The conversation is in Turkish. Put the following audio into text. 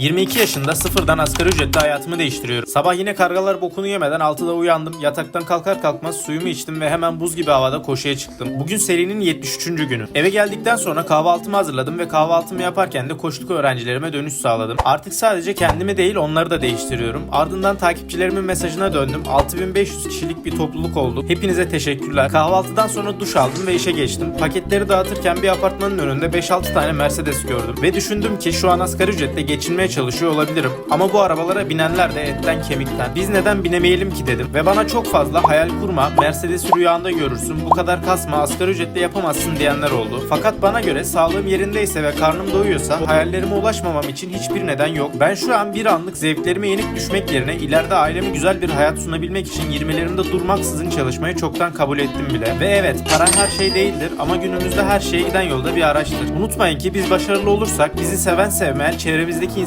22 yaşında sıfırdan asgari ücretle hayatımı değiştiriyorum. Sabah yine kargalar bokunu yemeden 6'da uyandım. Yataktan kalkar kalkmaz suyumu içtim ve hemen buz gibi havada koşuya çıktım. Bugün serinin 73. günü. Eve geldikten sonra kahvaltımı hazırladım ve kahvaltımı yaparken de koştuk öğrencilerime dönüş sağladım. Artık sadece kendimi değil onları da değiştiriyorum. Ardından takipçilerimin mesajına döndüm. 6500 kişilik bir topluluk olduk. Hepinize teşekkürler. Kahvaltıdan sonra duş aldım ve işe geçtim. Paketleri dağıtırken bir apartmanın önünde 5-6 tane Mercedes gördüm. Ve düşündüm ki şu an asgari ücretle geçinmeye çalışıyor olabilirim. Ama bu arabalara binenler de etten kemikten. Biz neden binemeyelim ki dedim. Ve bana çok fazla hayal kurma, Mercedes'i rüyanda görürsün, bu kadar kasma, asgari ücretle yapamazsın diyenler oldu. Fakat bana göre sağlığım yerindeyse ve karnım doyuyorsa hayallerime ulaşmamam için hiçbir neden yok. Ben şu an bir anlık zevklerime yenik düşmek yerine ileride aileme güzel bir hayat sunabilmek için 20'lerimde durmaksızın çalışmayı çoktan kabul ettim bile. Ve evet para her şey değildir ama günümüzde her şeye giden yolda bir araçtır. Unutmayın ki biz başarılı olursak bizi seven sevmeyen çevremizdeki